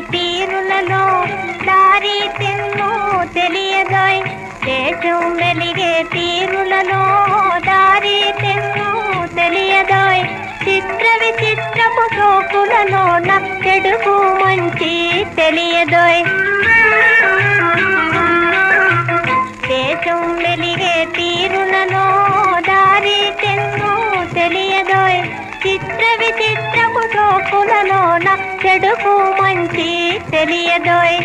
తీరులలో దారి తెన్ను తెలియదాయ్. దేశం వెలిగే తీరులలో దారి తెన్ను తెలియదాయ్. చిత్ర విచిత్రపు సోకులలో చెడుకు మంచి తెలియదోయ్. దేశం వెలిగే తీరులలో దారి తెన్ను తెలియదోయ్. చిత్ర విచిత్రపు సోకులలో చెడుకు మంచి తెలియదోయ్.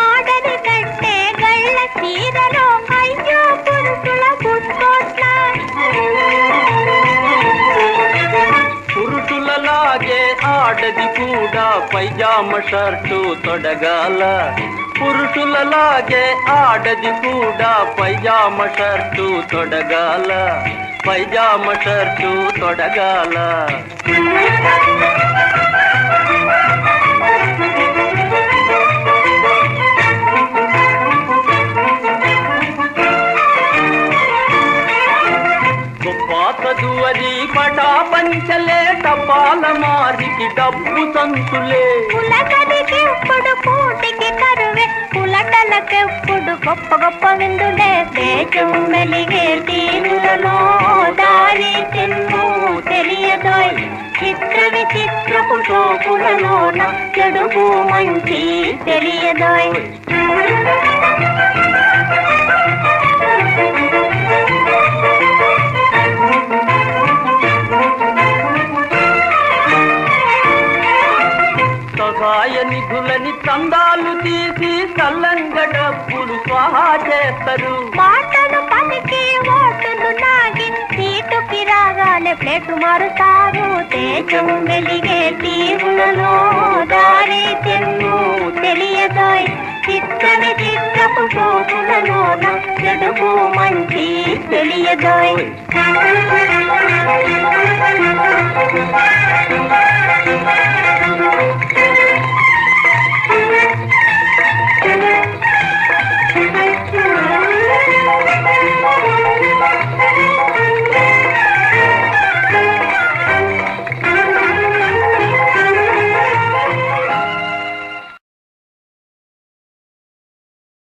ఆడది కట్టే గళ్ళ చీరలో అయ్యో పురుషుల పుట్టుకోట్ల పురుషులలాగే ఆడది కూడా పైజామ షర్టు తొడగాల. పురుషులలాగే ఆడది కూడా పైజామ షర్టు తొడగాల పైజామ షర్టు తొడగాల. గొప్ప చదువరి పటా పంచలే టపాల మారికి డబ్బు సంతులే. పులకదికెప్పుడు కరు కరువే గొప్ప గొప్ప విందులే దేశం వెలిగే తీరులలో దారి తిన్ను తెలియదోయ్. చిత్ర విచిత్రపు సోకులలోన చెడుగు మంచి తెలియదోయ్. సహాయ నిధులని చందాలు తీసి చల్లంగ డబ్బులు స్వాహా చేస్తారు. మాటలు పలికి ఓటులు నాగి సీటుకి రాగానే ప్లేట్ మారుతారు. తేజం వెలిగే తీరులలో దారి తెన్ను తెలియదోయ్ చిత్తని చిత్తపు సోకులలోన చెడుగు మంచి తెలియదోయ్